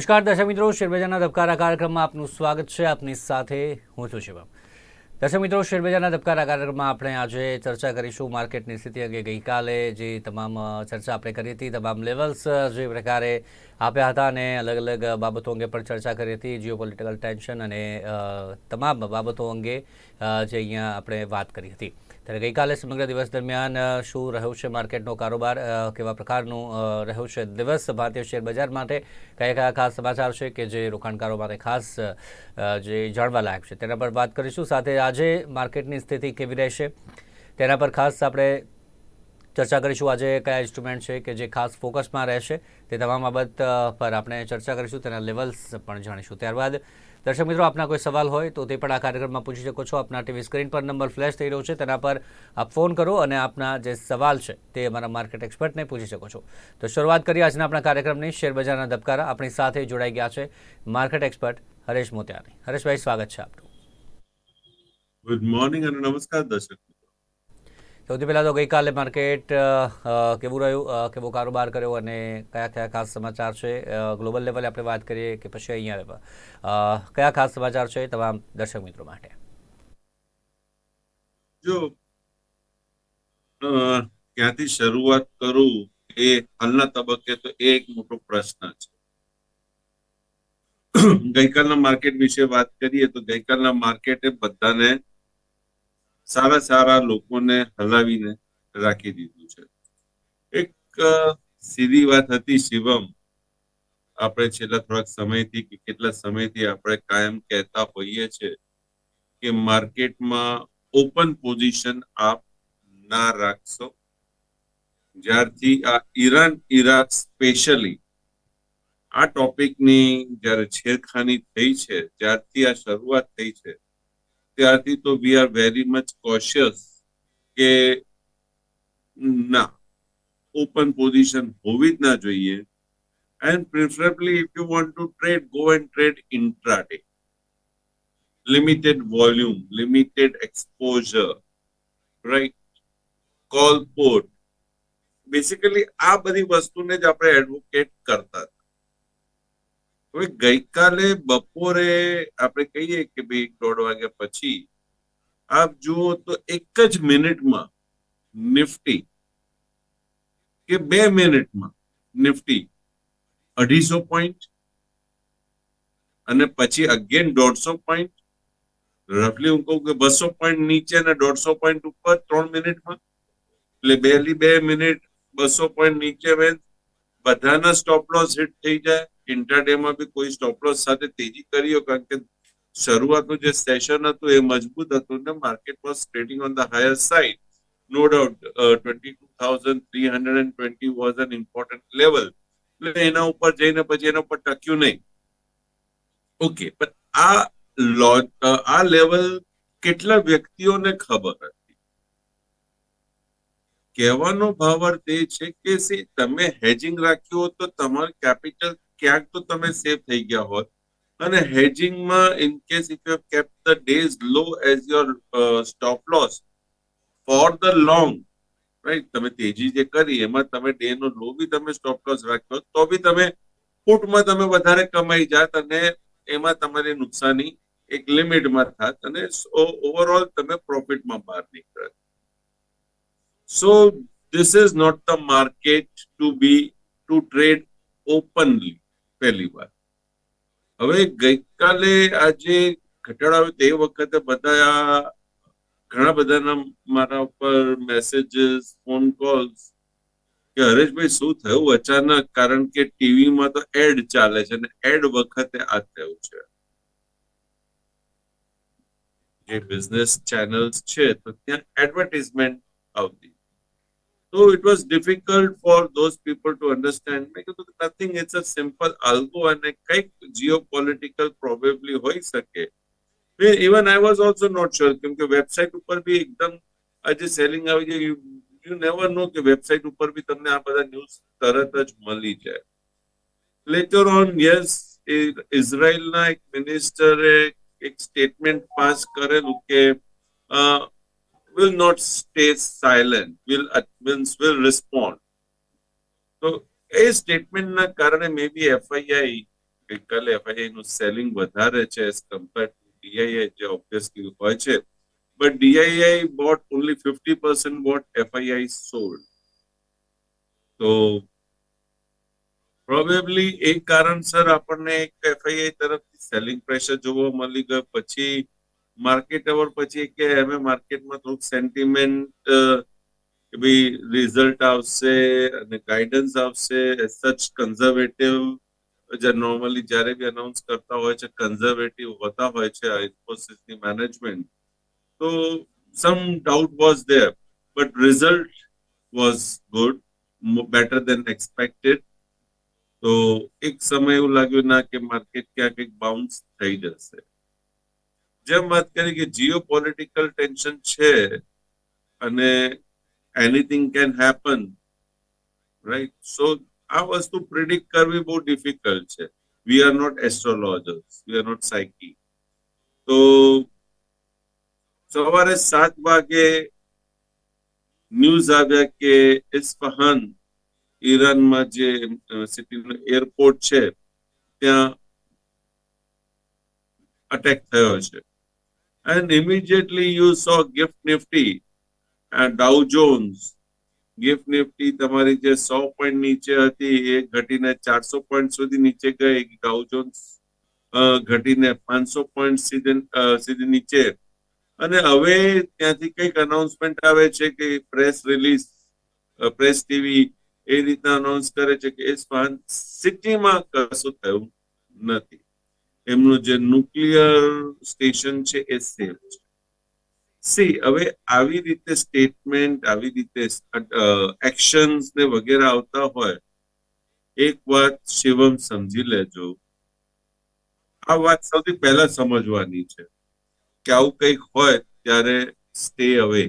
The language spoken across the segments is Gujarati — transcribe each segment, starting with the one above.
નમસ્કાર, દર્શક મિત્રો. શેરબજારના ધબકારા કાર્યક્રમમાં આપનું સ્વાગત છે. આપની સાથે હું છું શિવમ. દર્શક મિત્રો, શેરબજારના ધબકારા કાર્યક્રમમાં આપણે આજે ચર્ચા કરીશું માર્કેટની સ્થિતિ અંગે. ગઈકાલે જે તમામ ચર્ચા આપણે કરી હતી, તમામ લેવલ્સ જે પ્રકારે આપ્યા હતા અને અલગ અલગ બાબતો અંગે પણ ચર્ચા કરી હતી. જીઓ પોલિટિકલ ટેન્શન અને તમામ બાબતો અંગે જે અહીંયા આપણે વાત કરી હતી. ત્યારે ગઈકાલે સમગ્ર દિવસ દરમિયાન શું રહ્યું છે માર્કેટનો કારોબાર? કેવા પ્રકારનું રહ્યો છે દિવસ? ભારતીય શેર બજાર માટે કયા કયા ખાસ સમાચાર છે કે જે રોકાણકારો માટે ખાસ જે જાણવા લાયક છે? તેના પર વાત કરીશું. સાથે આજે માર્કેટની સ્થિતિ કેવી રહેશે? તેના પર ખાસ આપણે ચર્ચા કરીશું. આજે કયા ઇન્સ્ટ્રુમેન્ટ છે કે જે ખાસ ફોકસમાં રહેશે? તે તમામ બાબત પર આપણે ચર્ચા કરીશું. તેના લેવલ્સ પણ જાણીશું. ત્યારબાદ દર્શક મિત્રો, આપના કોઈ સવાલ હોય તો તે પણ આ કાર્યક્રમમાં પૂછી શકો છો. આપના ટીવી સ્ક્રીન પર નંબર ફ્લેશ થઈ રહ્યો છે, તેના પર આપ ફોન કરો અને આપના જે સવાલ છે તે અમારા માર્કેટ એક્સપર્ટને પૂછી શકો છો. તો શરૂઆત કરીએ આજના આપણા કાર્યક્રમની. શેરબજારના ધબકારા આપણી સાથે જોડાઈ ગયા છે માર્કેટ એક્સપર્ટ હરેશ મોતિયાની. હરેશભાઈ, સ્વાગત છે આપનું. ગુડ મોર્નિંગ અને નમસ્કાર દર્શક. સૌથી પહેલાં તો ગઈકાલે માર્કેટ કેવું રહ્યું? કેવો કારોબાર કર્યો અને કયા કયા ખાસ સમાચાર છે? ગ્લોબલ લેવલે આપણે વાત કરીએ કે પછી અહીંયા કયા ખાસ સમાચાર છે તમામ દર્શક મિત્રો માટે? જો ક્યાંથી શરૂઆત કરું એ હાલના તબક્કે તો એ એક મોટો પ્રશ્ન છે. ગઈકાલના માર્કેટ વિશે વાત કરીએ તો ગઈકાલના માર્કેટે બધાને સારા સારા લોકોને હલાવીને રાખી દીધું છે. એક સીધી વાત હતી શિવમ. આપણે છેલ્લા થોડાક સમયથી કે કેટલા સમયથી આપણે કાયમ કહેતા હોઈએ છે કે માર્કેટમાં ઓપન પોઝિશન આપ ના રાખશો. જ્યારથી આ ઈરાન ઇરાક સ્પેશિયલી આ ટોપિકની જ્યારે છેડખાની થઈ છે, જ્યારથી આ શરૂઆત થઈ છે ત્યારથી તો we are very much cautious કે ના ઓપન પોઝિશન હોવી જ ના જોઈએ. And preferably if you want to trade go and trade intraday limited volume limited exposure right call put. Basically આ બધી વસ્તુને જ આપણે એડવોકેટ કરતા હવે ગઈકાલે બપોરે આપણે કહીએ કે ભાઈ દોઢ વાગ્યા પછી, આપ જુઓ તો એક જ મિનિટમાં નિફ્ટી, કે બે મિનિટમાં નિફ્ટી અઢીસો પોઈન્ટ અને પછી અગેન દોઢસો પોઈન્ટ. રફલી હું કહું કે બસો પોઈન્ટ નીચે અને દોઢસો પોઈન્ટ ઉપર ત્રણ મિનિટમાં. એટલે બેલી બે મિનિટ, બસો પોઈન્ટ નીચે બધાના સ્ટોપ લોસ હિટ થઈ જાય. ઇન્ટરડે માં બી કોઈ સ્ટોપ સાથે તેજી કર્યો કારણ કે શરૂઆતનું જે સેશન હતું એ મજબૂત હતું ને market was trading on the higher side no doubt twenty two thousand three hundred and twenty was an important level એટલે એના ઉપર જઈને પછી એના ઉપર ટક્યું નહીં. ઓકે પણ આ લો આ લેવલ કેટલા વ્યક્તિઓને ખબર હતી? કહેવાનો ભાવાર્થ એ છે કે તમે હેજિંગ રાખ્યું તો તમારું કેપિટલ ક્યાંક તો તમે સેફ થઈ ગયા હોત. અને હેજિંગમાં in case if you kept the day's low as your stop loss for the long right તમે તેજી જે કરી, એમાં તમે ડે નો લો બી તમે સ્ટોપ લોસ રાખ્યો, તો બી તમે ફૂટમાં તમે વધારે કમાઈ જાત અને એમાં તમારી નુકસાની એક લિમિટમાં થાત અને ઓવરઓલ તમે પ્રોફિટમાં બહાર નીકળત so this is not the market to be to trade openly પહેલી વાત. હવે ગઈકાલે આજે ઘટાડો આવ્યો તે વખતે બધા ઘણા બધાના મારા ઉપર મેસેજીસ ફોન કોલ્સ કે હરેશભાઈ, શું થયું અચાનક? કારણ કે ટીવીમાં તો એડ ચાલે છે અને એડ વખતે આ થયું છે. જે બિઝનેસ ચેનલ્સ છે તો ત્યાં એડવર્ટાઇઝમેન્ટ આવતી. તો it was difficult for those people to understand. મેં કીધું nothing it's a simple algo અને કંઈક જીઓપોલિટિકલ પ્રોબેબલી હોઈ શકે even I was also not sure કેમ કે વેબસાઇટ ઉપર બી એકદમ આજે સેલિંગ આવી જાય યુ નેવર નો કે વેબસાઇટ ઉપર બી તમને આ બધા ન્યૂઝ તરત જ મળી જાય લેટર ઓન યસ ઇઝરાયલના એક મિનિસ્ટરે એક સ્ટેટમેન્ટ પાસ કરેલું કે will not stay silent, will means will respond. તો એ સ્ટેટમેન્ટના કારણે મે બી એફઆઈઆઈ ગઈકાલે એફઆઈઆઈ નું સેલિંગ વધારે છે એઝ કમ્પેર ટુ ડીઆઈઆઈ જે ઓબ્વિયસલી હોય છે. But DII bought only fifty percent bought FII sold તો પ્રોબેબલી એ કારણસર આપણને એક એફઆઈઆઈ તરફથી સેલિંગ પ્રેશર જોવા મળી ગયો. પછી માર્કેટ અવર પછી કે હવે માર્કેટમાં થોડુંક સેન્ટિમેન્ટ કે ભાઈ રિઝલ્ટ આવશે અને ગાઈડન્સ આવશે સચ કન્ઝર્વેટિવ જે નોર્મલી જ્યારે બી અનાઉન્સ કરતા હોય છે કન્ઝર્વેટિવ હોતા હોય છે ઇન્ફોસિસની મેનેજમેન્ટ તો some doubt was there but result was good better than expected તો એક સમય એવું લાગ્યું ના, કે માર્કેટ ક્યાંક એક બાઉન્સ થઈ જશે. જેમ વાત કરી કે જીઓ પોલિટિકલ ટેન્શન છે અને anything can happen right so આ વસ્તુ પ્રિડિક્ટ કરવી બહુ ડિફિકલ્ટ છે. We are not astrologers we are not psychic તો, સવારે સાત વાગે ન્યૂઝ આવ્યા કે ઇસ્ફહાન ઈરાનમાં જે સિટીનો એરપોર્ટ છે, ત્યાં અટેક થયો છે. And you saw gift gift Nifty Dow Jones gift Nifty તમારી જે સો પોઈન્ટ નીચે હતી એ ઘટીને ચારસો પોઈન્ટ સુધી નીચે ગઈ. ડાઉ જોન્સ ઘટીને પાંચસો પોઈન્ટ સીધે નીચે. અને હવે ત્યાંથી કંઈક અનાઉન્સમેન્ટ આવે છે કે પ્રેસ રિલીઝ પ્રેસ ટીવી એ રીતના અનાઉન્સ કરે છે કે ઇસ્ફહાન સિટીમાં કશું થયું નથી. એમનું જે ન્યુક્લિયર સ્ટેશન છે એ સેફ છે. સી, હવે આવી રીતે સ્ટેટમેન્ટ, આવી રીતે એક્શન્સ ને વગેરે આવતા હોય, એક વાત શિવમ સમજી લેજો. આ વાત સૌથી પહેલા સમજવાની છે કે આવું કંઈક હોય ત્યારે સ્ટે અવે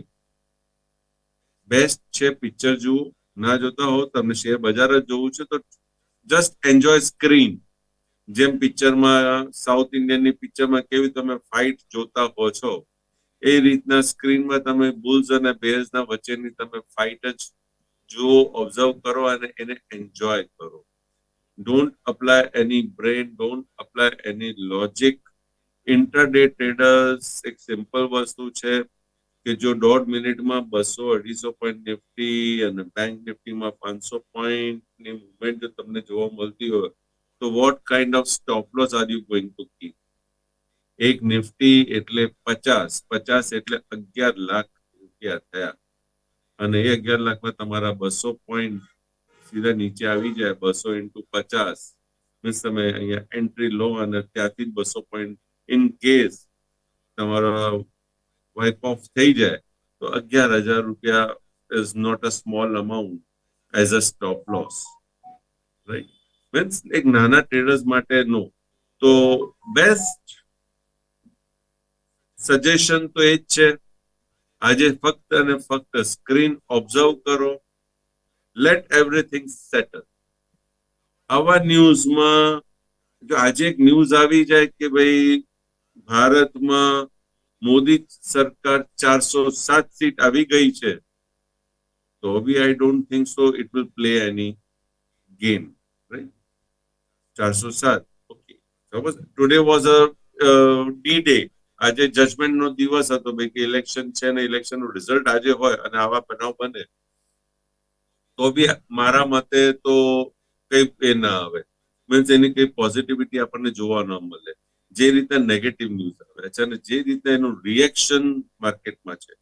બેસ્ટ છે પિક્ચર જુઓ. ના જોતા હો, તમને શેર બજાર જ જોવું છે તો જસ્ટ એન્જોય સ્ક્રીન જેમ પિક્ચરમાં સાઉથ ઇન્ડિયનની પિક્ચરમાં કેવી તમે ફાઇટ જોતા હો છો, એ રીતના સ્ક્રીનમાં તમે બુલ્સ અને બેર્સના વચ્ચેની તમે ફાઇટ જ જુઓ ઓબ્ઝર્વ કરો અને એને એન્જોય કરો. Don't apply any brain don't apply any logic intraday traders એક સિમ્પલ વસ્તુ છે કે જો દોઢ મિનિટમાં બસો અઢીસો પોઈન્ટ નિફ્ટી અને બેંક નિફ્ટીમાં પાંચસો પોઈન્ટની મુવમેન્ટ તમને જોવા મળતી હોય તો what kind of stop loss are you going to keep એક નિફ્ટી એટલે પચાસ પચાસ એટલે અગિયાર લાખ રૂપિયા થયા. અને એ અગિયાર લાખમાં તમારા બસો પોઈન્ટ સીધા નીચે આવી જાય, બસો ઇન્ટુ પચાસ. મીન્સ તમે અહીંયા એન્ટ્રી લો અને ત્યાંથી જ બસો પોઈન્ટ ઇન કેસ તમારો વાઇપ ઓફ થઈ જાય, તો અગિયાર હજાર રૂપિયા is not a small amount as a stop loss right means એક નાના ટ્રેડર્સ માટેનું તો બેસ્ટ સજેશન તો એ જ છે. આજે ફક્ત અને ફક્ત સ્ક્રીન ઓબ્ઝર્વ કરો. લેટ એવરીથિંગ સેટલ આવા ન્યૂઝમાં જો આજે એક ન્યૂઝ આવી જાય કે ભાઈ ભારતમાં મોદી સરકાર ચારસો સાત સીટ આવી ગઈ છે, તો બી I don't think so it will play any game ચારસો સાત. Okay today was a D day આજે જજમેન્ટ નો દિવસ હતો કે ઇલેક્શન છે ને ઇલેક્શનનું રિઝલ્ટ આજે હોય અને આવા બનાવ બને. તો બી મારા મતે તો કઈ એ ના આવે. મીન્સ એની કઈ પોઝિટિવિટી આપણને જોવા ન મળે. જે રીતે નેગેટિવ ન્યૂઝ આવે છે અને જે રીતે એનું રિએક્શન માર્કેટમાં છે.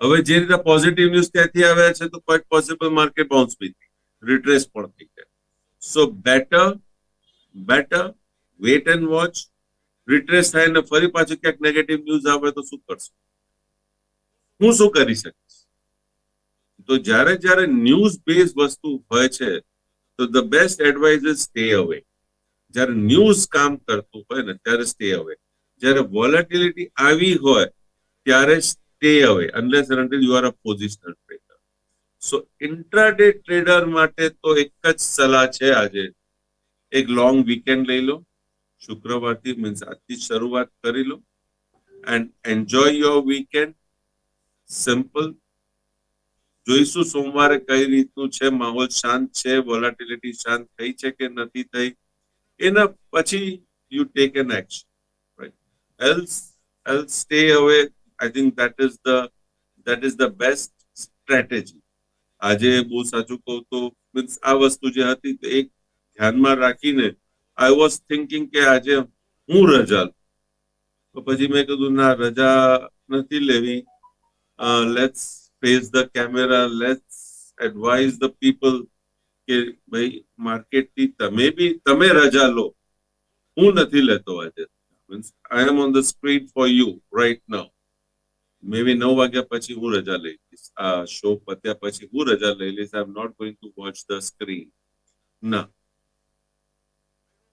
હવે જે રીતે પોઝિટિવ ન્યૂઝ ત્યાંથી આવ્યા છે તો ક્વાઇટ પોસિબલ માર્કેટ બાઉન્સ બી થઈ. રિટ્રેસ પણ થઈ જાય so better better wait and watch retrace થાય ને ફરી પાછું ક્યાંક નેગેટિવ ન્યૂઝ આવે તો શું કરશો? હું શું કરી શકીશ? તો જ્યારે જ્યારે ન્યૂઝ બેઝ વસ્તુ હોય છે, તો the best advise is stay away જ્યારે ન્યૂઝ કામ કરતું હોય ને, ત્યારે સ્ટે અવે જ્યારે વોલેટિલિટી આવી હોય, ત્યારે stay away unless until you are a positional trader so intraday trader માટે તો એક જ સલાહ છે આજે. એક લોંગ વીકેન્ડ લઈ લો. શુક્રવારથી મીન્સ આજથી શરૂઆત કરી લો. And enjoy your weekend simple જોઈશું સોમવારે કઈ રીતનું છે, માહોલ શાંત છે વોલાટિલિટી શાંત થઈ છે કે નથી થઈ. એના પછી you take an action right else else stay away I think that is the that is the best strategy આજે બહુ સાચું કહું તો મીન્સ આ વસ્તુ જે હતી તે એક ધ્યાનમાં રાખીને આઈ વોઝ થિંકિંગ કે આજે હું રજા. તો પછી મેં કીધું, ના, રજા નથી લેવી. Let's face the camera let's advise the people કે ભાઈ માર્કેટથી તમે બી, તમે રજા લો. હું નથી લેતો આજે. Means I am on the screen for you right now maybe નવ વાગ્યા પછી હું રજા લઈ લઈશ આ શો પત્યા પછી હું રજા લઈ લઈશ I am not going to watch the screen ના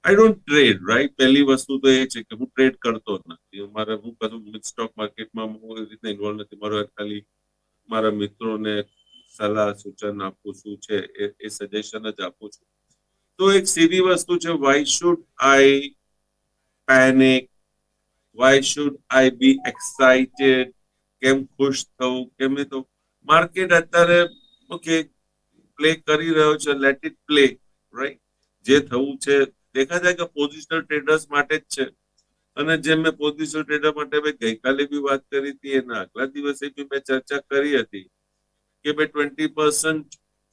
આઈ ડોન્ટ ટ્રેડ રાઈટ પહેલી વસ્તુ તો એ છે કે હું ટ્રેડ કરતો નથી મારે હું કશું સ્ટોક માર્કેટમાં હું એવી રીતે ઇન્વોલ્વ નથી મારો ખાલી મારા મિત્રોને સલાહ સૂચન આપું છું છે એ એ સજેશન જ આપું છું તો એક સીધી વસ્તુ છે why should I panic why should I be excited કેમ ખુશ થવું, કેમ એ તો માર્કેટ અત્યારે ઓકે પ્લે કરી રહ્યો છે લેટ ઇટ પ્લે રાઈટ જે થવું છે દેખા જાય કે પોઝિશનલ ટ્રેડર્સ માટે જ છે. અને જેમ મેં પોઝિશનલ ટ્રેડર માટે મેં ગઈકાલે બી વાત કરી હતી, એના આગલા દિવસે બી મેં ચર્ચા કરી હતી કે ભાઈ twenty percent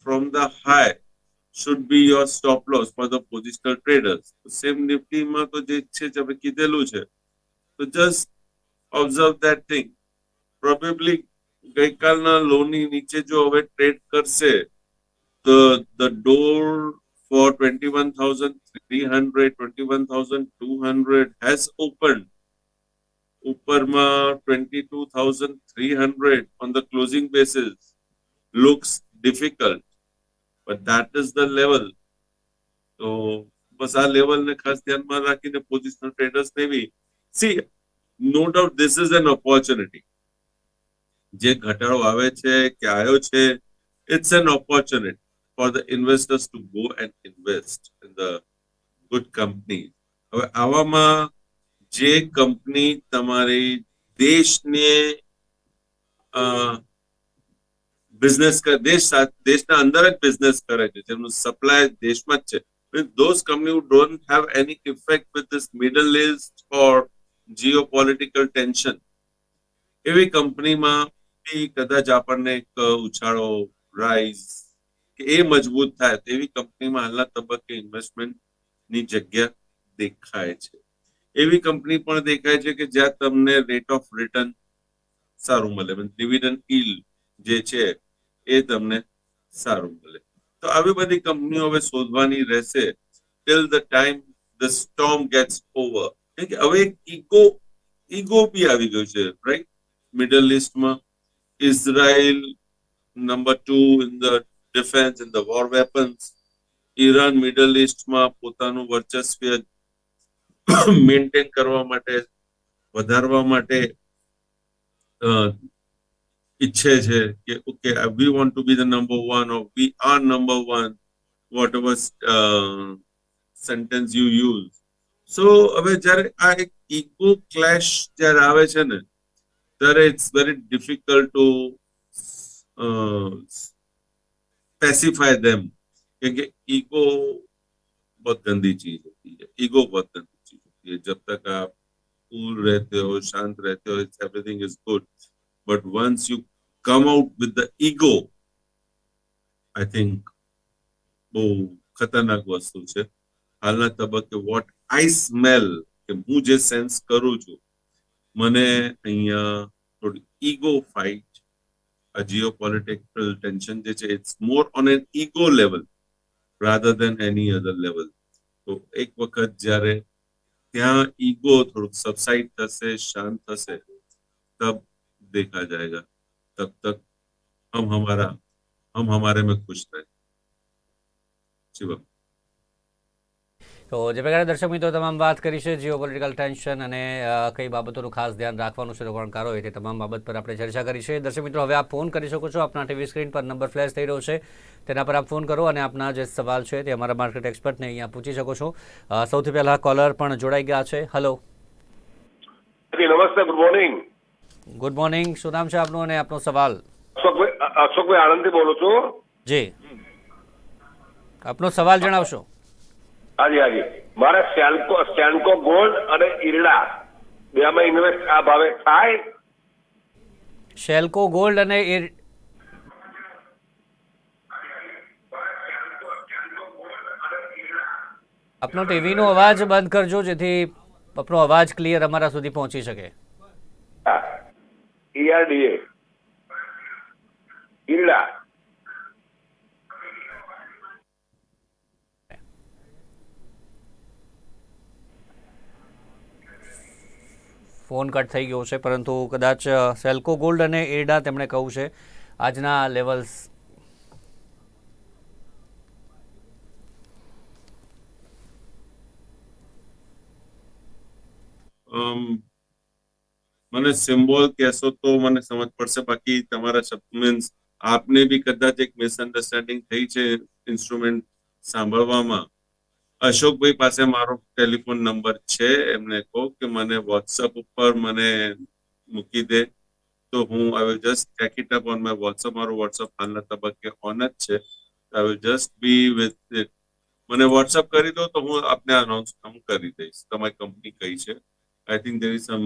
from the high should be your stop loss for the positional traders same નિફ્ટીમાં તો જે છે જે કીધેલું છે. તો just observe that thing probably ગઈકાલના લોની નીચે જો હવે ટ્રેડ કરશે તો the door for 21,300, 21,200 has opened. ઉપરમાં twenty two thousand three hundred on the closing basis looks difficult but that is the level તો બસ આ લેવલને ખાસ ધ્યાનમાં રાખીને પોઝિશનલ ટ્રેડર્સ લેવી C no doubt this is an opportunity જે ઘટાડો આવે છે કે આવ્યો છે it's an opportunity for the investors to go and invest in the good companies. હવે આવામાં જે કંપની તમારી દેશને બિઝનેસ દેશ સાથ- દેશના અંદર જ બિઝનેસ કરે છે જેમનું સપ્લાય દેશમાં જ છે those company who don't have any effect with this middle east or geopolitical tension એવી કંપનીમાં બી કદાચ આપણને એક ઉછાળો રાઈઝ કે એ મજબૂત થાય તેવી કંપનીમાં હાલના તબક્કે ઇન્વેસ્ટમેન્ટની જગ્યા દેખાય છે. એવી કંપની પણ દેખાય છે કે જ્યાં તમને રેટ ઓફ રિટર્ન સારું મળે. ડિવિડન્ડ ઇલ જે છે એ તમને સારું મળે. તો આવી બધી કંપનીઓ હવે શોધવાની રહેશે till the time the storm gets over કે હવે એક ઇકો ઈગો બી આવી ગયું છે રાઈટ મિડલ ઇસ્ટમાં Israel number two in the defence in the war weapons Iran middle ઇસ્ટમાં પોતાનું વર્ચસ્વ મેન્ટેન કરવા માટે, વધારવા માટે ઈચ્છે છે કે okay we want to be the number one or we are number one whatever sentence you use so હવે જ્યારે આ એક ઇગો ક્લેશ જ્યારે આવે છે ને ત્યારે it's very difficult to specify them क्योंकि ईगो बहुत गंदी चीज होती है ईगो बहुत गंदी चीज होती है जब तक आप कूल रहते हो शांत रहते हो everything is good but once you come out with the ego I think બહુ ખતરનાક વસ્તુ છે હાલના તબક્કે વોટ આઈ સ્મેલ કે હું જે સેન્સ કરું છું મને અહીંયા થોડી ઈગો ફાઇટ આ જીઓ ટેન્શન જે છે it's more on an ego level rather than any other level તો એક વખત જ્યારે ત્યાં ઈગો થોડુંક સબસાઇડ થશે, શાંત થશે, તબ દેખા જાયગા. તબ તક હમ હમારા, હમ હમારે મેં ખુશ રહે. શિવમ. તો જે પ્રકારે દર્શક મિત્રો તમામ વાત કરી છે જીઓ પોલિટિકલ ટેન્શન અને કઈ બાબતોનું ખાસ ધ્યાન રાખવાનું છે રોકાણકારો એ તે તમામ બાબત પર આપણે ચર્ચા કરી છે. દર્શક મિત્રો હવે આપ ફોન કરી શકો છો. આપના ટીવી સ્ક્રીન પર નંબર ફ્લેશ થઈ રહ્યો છે. તેના પર આપ ફોન કરો અને આપના જે સવાલ છે તે અમારા માર્કેટ એક્સપર્ટને અહીંયા પૂછી શકો છો. સૌથી પહેલા કોલર પણ જોડાઈ ગયા છે. હલો નમસ્તે. ગુડ મોર્નિંગ ગુડ મોર્નિંગ શું નામ છે આપનું અને આપનો સવાલ? અશોકભાઈ અશોકભાઈ આણંદથી બોલું છું. જી. આપનો સવાલ જણાવશો. હાજી હાજી. મારે સેન્કો સેન્કો ગોલ્ડ અને ઈરડા બેમાં ઇન્વેસ્ટ આ ભાવે થાય. શેલ્કો ગોલ્ડ અને આપનો ટીવીનો અવાજ બંધ કરજો જેથી આપનો અવાજ ક્લિયર અમારા સુધી પહોંચી શકે. ઈઆરડીએ. ઈરડા. ફોન કટ થઈ ગયો છે, પરંતુ કદાચ સેલ્કો ગોલ્ડ અને એડા તેમણે કહ્યું છે, આજના લેવલ્સ. મને સિમ્બોલ કહેશો તો મને સમજ પડશે, બાકી તમારા શબ્દ મીન્સ આપને બી કદાચ એક મિસઅન્ડરસ્ટેન્ડિંગ થઈ છે ઇન્સ્ટ્રુમેન્ટ સાંભળવામાં. અશોકભાઈ પાસે મારો ટેલિફોન નંબર છે. એમને કહો કે મને વોટ્સઅપ ઉપર મને મૂકી દે. તો હું I will just check it up on my WhatsApp મારું વોટ્સઅપ હાલના તબક્કે ઓન જ છે. I will just be with it મને વોટ્સઅપ કરી દો તો હું આપને અનાઉન્સ કરી દઈશ. તમારી કંપની કઈ છે? I think there is some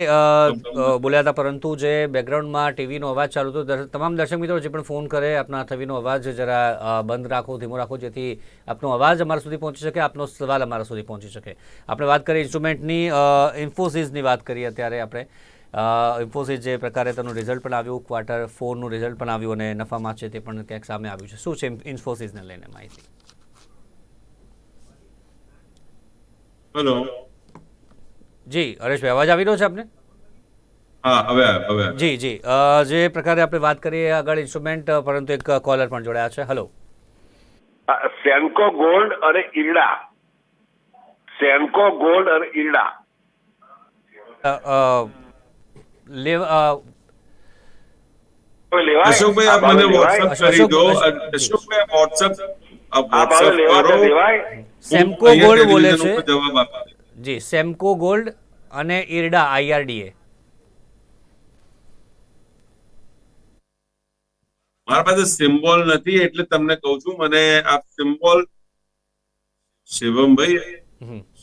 બોલ્યા હતા પરંતુ જે બેકગ્રાઉન્ડમાં ટીવીનો અવાજ ચાલુ હતો તમામ દર્શક મિત્રો જે પણ ફોન કરે આપના ટીવીનો અવાજ જરા બંધ રાખો ધીમો રાખો જેથી આપનો અવાજ અમારા સુધી પહોંચી શકે આપનો સવાલ અમારા સુધી પહોંચી શકે. આપણે વાત કરીએ ઇન્સ્ટ્રુમેન્ટની ઇન્ફોસિસની વાત કરીએ અત્યારે આપણે. ઇન્ફોસિસ જે પ્રકારે તેનું રિઝલ્ટ પણ આવ્યું ક્વાર્ટર ફોરનું રિઝલ્ટ પણ આવ્યું અને નફામાં છે તે પણ ક્યાંક સામે આવ્યું છે. શું છે ઇન્ફોસિસને લઈને માહિતી? હેલો જી હરેશભાઈ અવાજ આવી રહ્યો છે આપને. જી જી. જે પ્રકારે આપણે વાત કરીએ આગળ ઇન્સ્ટ્રુમેન્ટ પરંતુ એક કોલર પણ જોડાયા છે. હલો સેન્કો ગોલ્ડ અને ઈરડા. સેન્કો ગોલ્ડ અને ઈરડા. લેવ- અશોકભાઈ આપ મને વોટ્સઅપ કરી દો. અશોકભાઈ. વોટ્સઅપ વોટ્સઅપ કરો. સેમ્કો ગોલ્ડ બોલે છે. જવાબ આપી. જી સેમ્કો ગોલ્ડ અને ઈરડા આઈઆરડીએ મારા પાસે સિમ્બોલ નથી એટલે તમને કહું છું મને આપ સિમ્બોલ શિવમભાઈ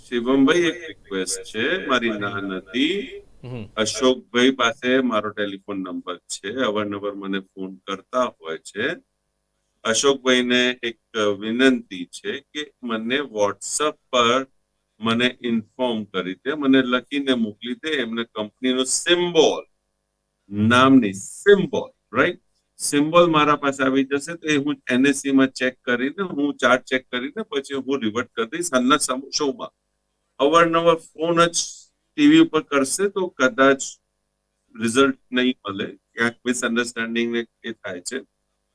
શિવમભાઈ એક રિક્વેસ્ટ છે મારી ના નથી અશોકભાઈ પાસે મારો ટેલિફોન નંબર છે અવારનવાર મને ફોન કરતા હોય છે. અશોકભાઈને એક વિનંતી છે કે મને વોટ્સઅપ પર મને ઇન્ફોર્મ કરી દે, મને લખીને મોકલી દે, એમને કંપનીનો સિમ્બોલ નામની સિમ્બોલ રાઈટ સિમ્બોલ મારા પાસે આવી જશે તો એ હું એનએસસી માં ચેક કરીને, હું ચાર્ટ ચેક કરીને પછી હું રિવર્ટ કરી દઈશ હાલના શોમાં. અવારનવાર ફોન જ ટીવી ઉપર કરશે તો કદાચ રિઝલ્ટ નહીં મળે. ક્યાંક મિસઅન્ડરસ્ટેન્ડિંગ એ થાય છે.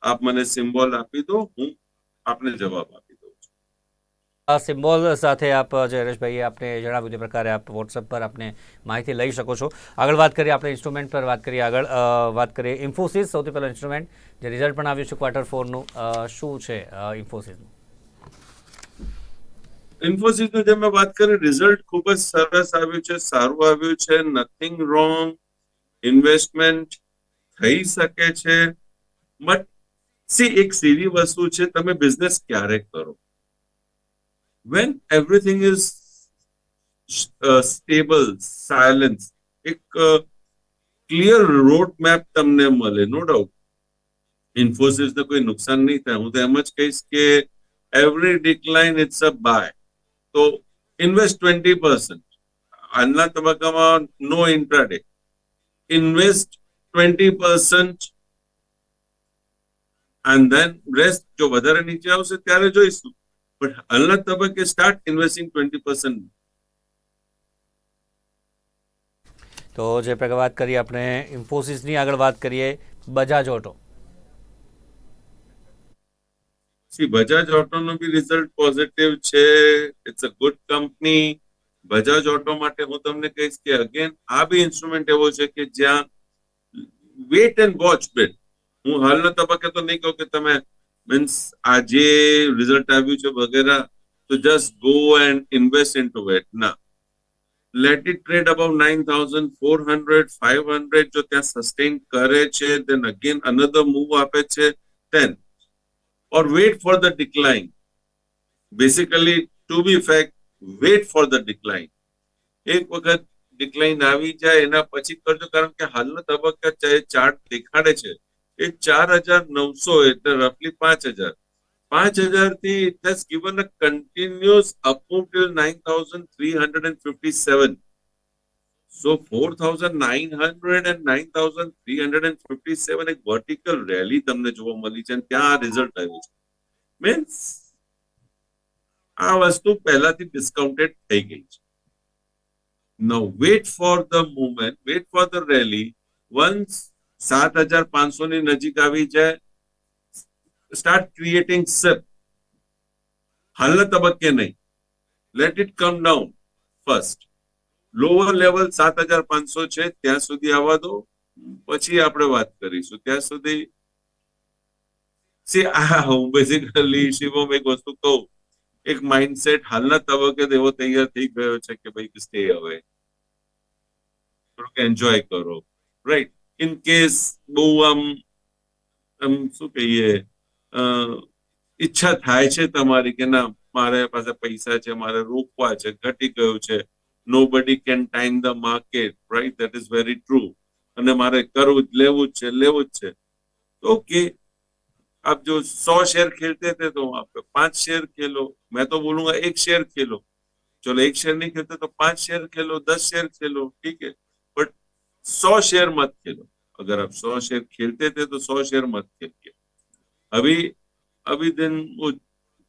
આપ મને સિમ્બોલ આપી દો, હું આપને જવાબ આપી દઉં છું આ સિમ્બોલ સાથે આપ જયરેશભાઈએ આપને જણાવ્યું તે પ્રકારે આપ વોટ્સઅપ પર આપને માહિતી લઈ શકો છો. આગળ વાત કરીએ આપણે ઇન્સ્ટ્રુમેન્ટ પર વાત કરીએ આગળ વાત કરીએ ઇન્ફોસિસ. સૌથી પહેલાં ઇન્સ્ટ્રુમેન્ટ, જે રિઝલ્ટ પણ આવ્યું છે ક્વાર્ટર ફોરનું શું છે ઇન્ફોસિસનું? ઇન્ફોસિસનું જેમ મેં વાત કરી રિઝલ્ટ ખૂબ જ સરસ આવ્યું છે, સારું આવ્યું છે. નથિંગ રોંગ ઇન્વેસ્ટમેન્ટ થઈ શકે છે. બટ સી એક સીધી વસ્તુ છે, તમે બિઝનેસ ક્યારે કરો? When everything uh, stable silence એક ક્લિયર રોડ મેપ તમને મળે નો ડાઉટ ઇન્ફોસિસ ને કોઈ નુકસાન નહીં થાય. હું તો એમ જ કહીશ કે every decline it's a buy તો ઇન્વેસ્ટ ટ્વેન્ટી પર્સન્ટ આજના તબક્કામાં no intraday invest twenty percent and then rest જો વધારે નીચે આવશે ત્યારે જોઈશું. બટ હાલના તબક્કે સ્ટાર્ટ ઇન્વેસ્ટિંગ ટ્વેન્ટી પર્સન્ટ તો જે પ્રકારે વાત કરીએ આપણે ઇન્ફોસિસની આગળ વાત કરીએ બજાજ ઓટો સી બજાજ ઓટોનો બી રિઝલ્ટ પોઝિટિવ છે. It's a good company Bajaj Auto માટે હું તમને કહીશ કે અગેન આ બી ઇન્સ્ટ્રુમેન્ટ એવો છે કે જ્યાં વેટ એન્ડ વોચ બેટ હું હાલના તબક્કે તો નહીં કહું કે તમે મીન્સ આજે રિઝલ્ટ આવ્યું છે વગેરે. તો just go and invest in to wait ના. Let it trade about nine thousand four hundred five hundred જો ત્યાં સસ્ટેન કરે છે દેન અગેન અનધર મૂવ આપે છે then or wait for the decline. Basically to be fact wait for the decline એક વખત ડિક્લાઇન આવી જાય, એના પછી કરજો, કારણ કે હાલના તબક્કા જે ચાર્ટ દેખાડે છે. એ ચાર હજાર નવસો એટલે રફલી પાંચ હજાર. પાંચ હજારથી it has given a continuous upmove till nine thousand three hundred and fifty seven so four thousand nine hundred and nine thousand three hundred and fifty seven એક વર્ટિકલ રેલી તમને જોવા મળી છે અને ત્યાં આ રિઝલ્ટ આવ્યું છે. મીન્સ આ વસ્તુ પહેલાથી ડિસ્કાઉન્ટેડ થઈ ગઈ છે. Now wait for the movement, wait for the rally. Once સાત હજાર પાંચસો ની નજીક આવી જાય સ્ટાર્ટ ક્રિએટિંગ SIP. હાલના તબક્કે નહીં. Let it come down first lower level સાત હજાર પાંચસો છે, ત્યાં સુધી આવવા દો. પછી આપણે વાત કરીશું. ત્યાં સુધી સી આ હું બેઝિકલી શિવમ એક વસ્તુ કહું. એક માઇન્ડસેટ હાલના તબક્કે એવો તૈયાર થઈ ગયો છે કે ભાઈ સ્ટે હવે થોડુંક એન્જોય કરો. રાઈટ ઇન કેસ બહુ આમ આમ શું કહીએ અ, ઈચ્છા થાય છે તમારી કે ના મારે પાસે પૈસા છે મારે રોકવા છે ઘટી ગયું છે nobody can time the market right that is very true અને મારે કરવું જ લેવું જ છે લેવું જ છે ओके आप जो सौ शेयर खेलते थे तो आप पांच शेयर खेलो मैं तो बोलूंगा एक शेयर खेलो चलो एक शेयर नहीं खेलते तो पांच शेयर खेलो दस शेयर खेलो ठीक है बट सौ शेयर मत खेलो। अगर आप सौ शेयर खेलते थे तो सौ शेयर मत खेलिए। अभी अभी दिन वो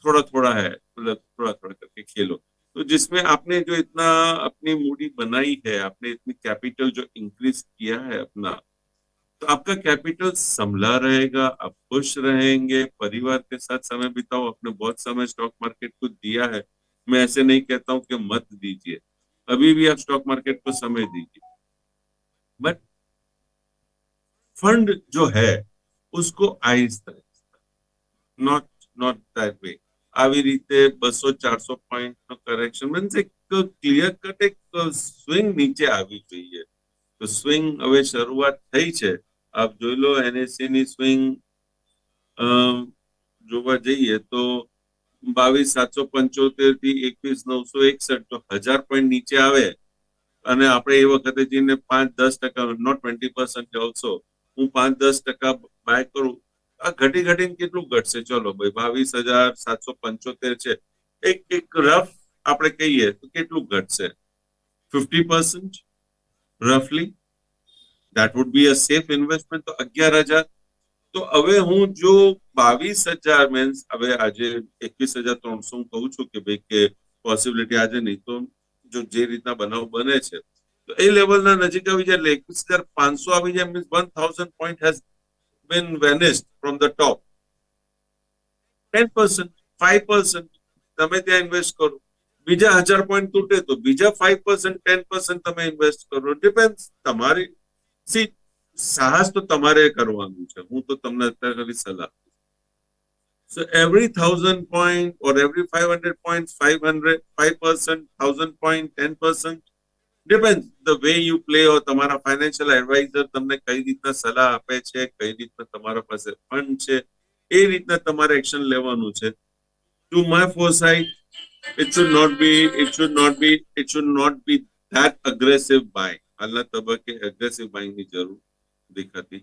थोड़ा थोड़ा है मतलब थोड़ा थोड़ा करके खेलो। तो जिसमें आपने जो इतना अपनी मूडी बनाई है, आपने इतनी कैपिटल जो इंक्रीज किया है अपना तो आपका कैपिटल संभला रहेगा, आप खुश रहेंगे, परिवार के साथ समय बिताओ, आपने बहुत समय स्टॉक मार्केट को दिया है। मैं ऐसे नहीं कहता हूँ कि मत दीजिए। अभी भी आप स्टॉक मार्केट को समय दीजिए। बट फंड जो है उसको आहिस्ता नॉट नॉट दैट वे આવી રીતે બસો ચારસો પોઈન્ટ નો કરેક્શન મીન્સ એક ક્લિયર કટ એક સ્વિંગ નીચે આવી જોઈએ તો સ્વિંગ હવે શરૂઆત થઈ છે આપ જોઈ લો એનએસસી ની સ્વિંગ જોવા જઈએ તો બાવીસ સાતસો પંચોતેર થી એકવીસ નવસો એકસઠ તો હજાર પોઈન્ટ નીચે આવે અને આપણે એ વખતે જઈને પાંચ દસ ટકા નોટ ટ્વેન્ટી પર્સન્ટ ઓલસો હું પાંચ દસ ટકા બાય કરું. આ ઘટી ઘટીને કેટલું ઘટશે? ચલો ભાઈ, બાવીસ હજાર સાતસો પંચોતેર છે. એક એક રફ આપણે કહીએ તો કેટલું ઘટશે? Fifty percent રફલી that would be a safe investment તો અગિયાર હજાર. તો હવે હું જો બાવીસ હજાર મીન્સ હવે આજે એકવીસ હજાર ત્રણસો હું કહું છું કે ભાઈ કે પોસિબિલિટી આજે નહીં. તો જો જે રીતના બનાવ બને છે, તો એ લેવલના નજીક આવી જાય એટલે એકવીસ હજાર પાંચસો આવી જાય means one thousand point has been vanished from the top ten percent five percent તમે ત્યાં ઇન્વેસ્ટ કરો. બીજા હજાર પોઈન્ટ તૂટે તો બીજા ફાઈવ પર્સન્ટ ટેન પર્સન્ટ તમે ઇન્વેસ્ટ કરો. ડિપેન્ડ તમારી સી સાહસ તો તમારે કરવાનું છે. હું તો તમને અત્યારે સલાહ so every thousand point point five hundred five percent thousand point ten percent depend the way you play or તમારા ફાઇનાન્શિયલ એડવાઇઝર તમને કઈ રીતના સલાહ આપે છે, કઈ રીતના તમારા પાસે ફંડ છે, એ રીતના તમારે એક્શન લેવાનું છે. To my foresight it should not be, it should not be, it should not be that aggressive buying. હાલના તબક્કે aggressive buying ની જરૂર દેખાતી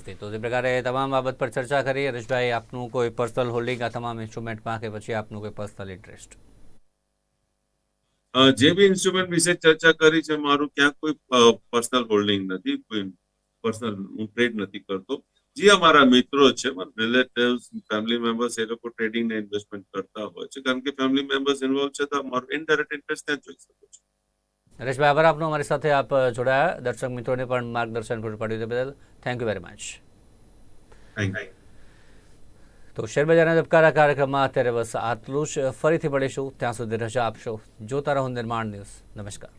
નથી. તો તે પ્રકારે તમામ બાબત પર ચર્ચા કરી. હરેશભાઈ આપનું કોઈ પર્સનલ હોલ્ડિંગ આ તમામ ઇન્સ્ટ્રુમેન્ટમાં કે પછી આપનું કોઈ પર્સનલ ઇન્ટરેસ્ટ? જે બી ઇન્સ્ટ્રુમેન્ટ વિશે ચર્ચા કરી છે મારું ક્યાં કોઈ પર્સનલ હોલ્ડિંગ નથી કોઈ પર્સનલ હું ટ્રેડ નથી કરતો. જે અમારા મિત્રો છે રિલેટિવ્સ ફેમિલી મેમ્બર્સ એ લોકો ટ્રેડિંગ ને ઇન્વેસ્ટમેન્ટ કરતા હોય છે. કારણ કે ફેમિલી મેમ્બર્સ ઇન્વોલ્વ છે તો અમારું ઇનડાયરેક્ટ ઇન્ટરેસ્ટ ત્યાં જોઈ શકો છો. નરેશભાઈ આભાર આપનો. અમારી સાથે આપ જોડાયા. દર્શક મિત્રોને પણ માર્ગદર્શન પૂરું પાડ્યું તે બદલ. Thank you very much thank તો શેરબજારના ધબકારા કાર્યક્રમમાં અત્યારે બસ આટલું જ. ફરીથી મળીશું. ત્યાં સુધી રજા આપશો. જોતા રહો નિર્માણ ન્યૂઝ. નમસ્કાર.